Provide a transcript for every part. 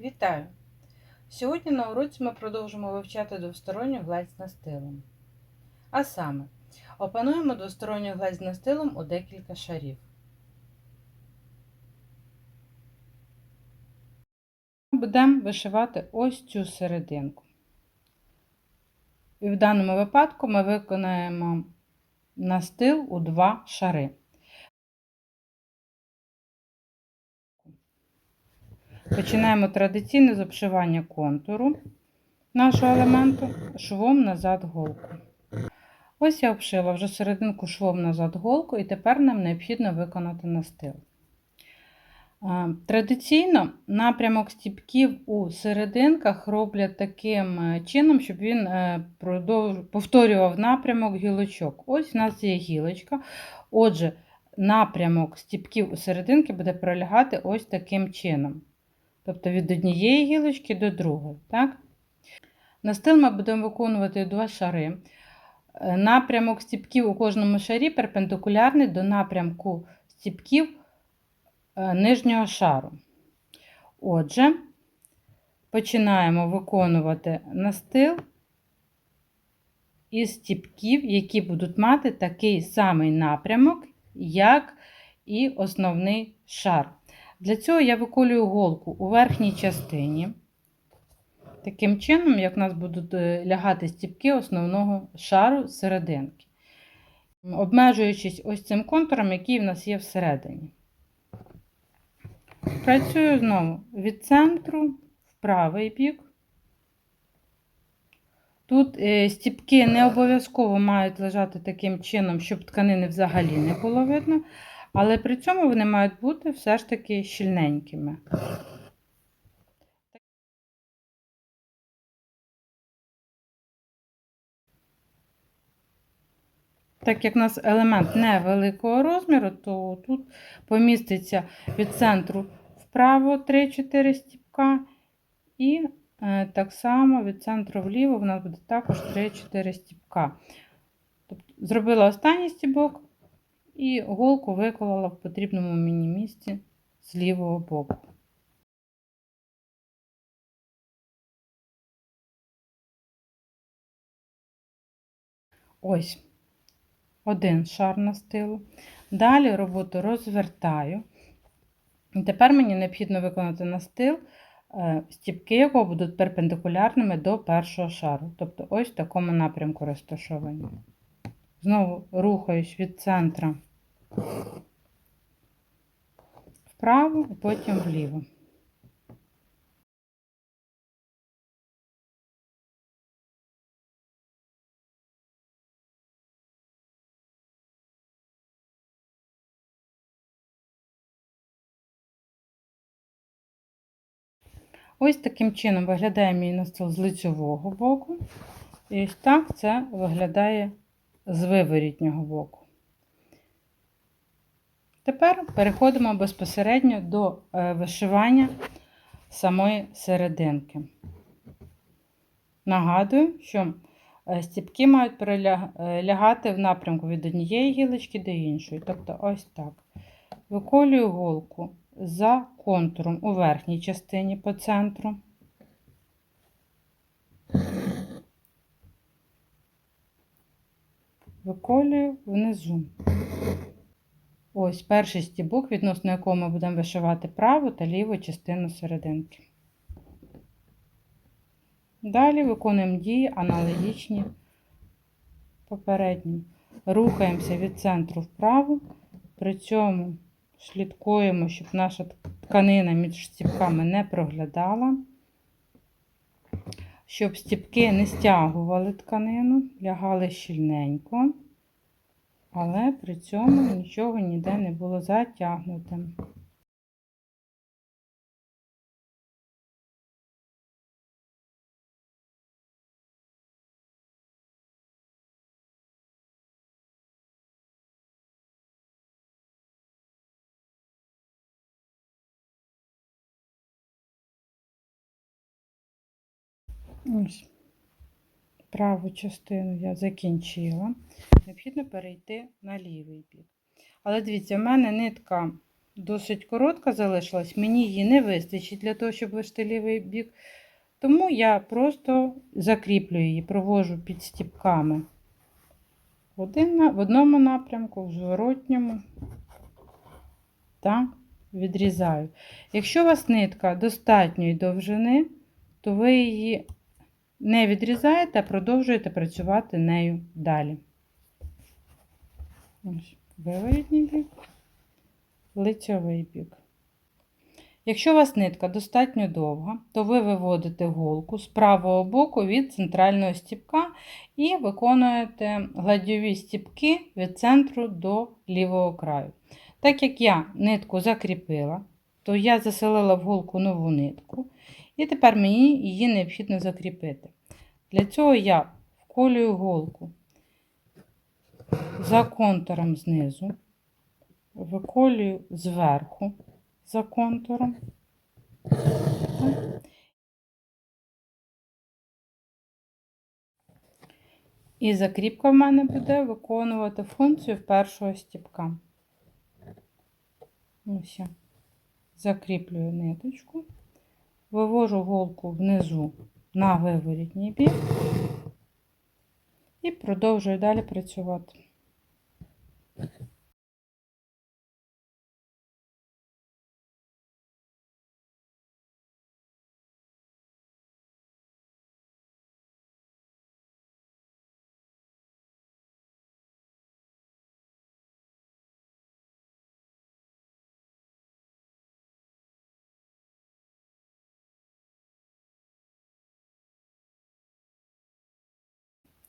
Вітаю! Сьогодні на уроці ми продовжимо вивчати двосторонню гладь з настилом. А саме, опануємо двосторонню гладь з настилом у декілька шарів. Будемо вишивати ось цю серединку. І в даному випадку ми виконаємо настил у два шари. Починаємо традиційне з обшивання контуру нашого елементу швом назад голку. Ось я обшила вже серединку швом назад голку, і тепер нам необхідно виконати настил. Традиційно напрямок стіпків у серединках роблять таким е, чином, щоб він е, повторював напрямок гілочок. Ось у нас є гілочка. Отже, напрямок стіпків у серединки буде пролягати ось таким чином. Тобто від однієї гілочки до другої. Так? Настил ми будемо виконувати два шари. Е, напрямок стіпків у кожному шарі перпендикулярний до напрямку стіпків е, нижнього шару. Отже, починаємо виконувати настил із стіпків, які будуть мати такий самий напрямок, як і основний шар. Для цього я виколюю голку у верхній частині, таким чином, як у нас будуть е, лягати стіпки основного шару серединки, обмежуючись ось цим контуром, який в нас є всередині. Працюю знову від центру в правий бік. Тут е, стіпки не обов'язково мають лежати таким чином, щоб тканини взагалі не було видно. Але при цьому вони мають бути все ж таки щільненькими. Так як у нас елемент невеликого розміру, то тут поміститься від центру вправо 3-4 стіпка, і е, так само від центру вліво в нас буде також 3-4 стіпка. Тобто, Зробила останній стібок, і голку виколола в потрібному мені місці з лівого боку. Ось один шар настилу. Далі роботу розвертаю. І тепер мені необхідно виконати настил, е, стіпки якого будуть перпендикулярними до першого шару. Тобто ось в такому напрямку розташовані. Знову рухаюсь від центра вправо, і потім вліво. Ось таким чином виглядає мій настил з лицьового боку. І ось так це виглядає з виворітнього боку. Тепер переходимо безпосередньо до е, вишивання самої серединки. Нагадую, що е, стіпки мають перелягати е, в напрямку від однієї гілочки до іншої. Тобто, ось так. Виколюю голку за контуром у верхній частині по центру. Виколюю внизу. Ось перший стібок, відносно якого ми будемо вишивати праву та ліву частину серединки. Далі виконуємо дії аналогічні попереднім. Рухаємося від центру вправо, при цьому слідкуємо, щоб наша тканина між стібками не проглядала, щоб стібки не стягували тканину, лягали щільненько але при цьому нічого ніде не було затягнутим. Ось праву частину я закінчила. Необхідно перейти на лівий бік. Але дивіться, в мене нитка досить коротка залишилась, мені її не вистачить для того, щоб вишити лівий бік. Тому я просто закріплюю її, провожу під стіпками один, в одному напрямку, в зворотньому та відрізаю. Якщо у вас нитка достатньої довжини, то ви її не відрізаєте, а продовжуєте працювати нею далі. Виворітній бік, лицьовий бік. Якщо у вас нитка достатньо довга, то ви виводите голку з правого боку від центрального стіпка і виконуєте гладьові стіпки від центру до лівого краю. Так як я нитку закріпила, то я заселила в голку нову нитку, і тепер мені її необхідно закріпити. Для цього я вколюю голку за контуром знизу, виколюю зверху за контуром. І закріпка в мене буде виконувати функцію першого стіпка. Ось закріплюю ниточку, вивожу голку внизу на виворітній бік і продовжую далі працювати.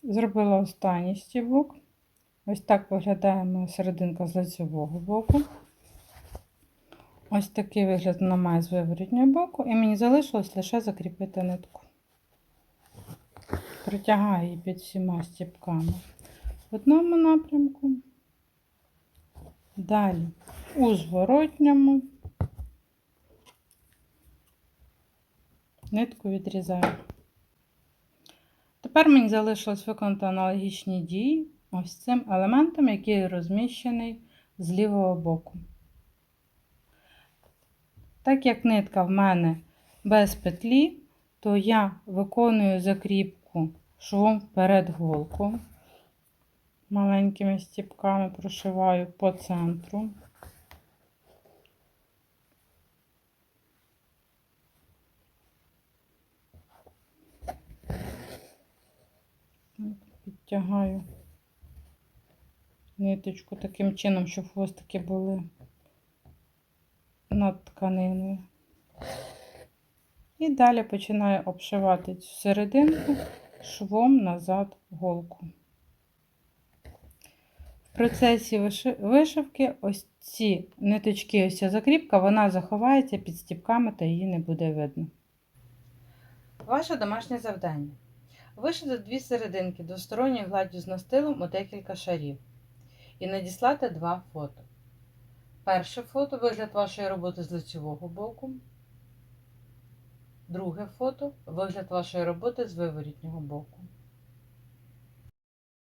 Зробила останній стібок. Ось так виглядає моя серединка з лицевого боку. Ось такий вигляд вона має з виворітнього боку, і мені залишилось лише закріпити нитку. Притягаю її під всіма стібками в одному напрямку, далі у зворотньому, нитку відрізаю. Тепер мені залишилось виконати аналогічні дії ось цим елементом, який розміщений з лівого боку. Так як нитка в мене без петлі, то я виконую закріпку швом перед голку. Маленькими стіпками прошиваю по центру. Підтягаю ниточку таким чином, щоб хвостики були над тканиною. І далі починаю обшивати цю серединку швом назад голку. В процесі вишивки ось ці ниточки, ось ця закріпка, вона заховається під стіпками та її не буде видно. Ваше домашнє завдання. Вишити дві серединки двосторонньою гладдю з настилом у декілька шарів і надіслати два фото. Перше фото вигляд вашої роботи з лицевого боку. Друге фото вигляд вашої роботи з виворітнього боку.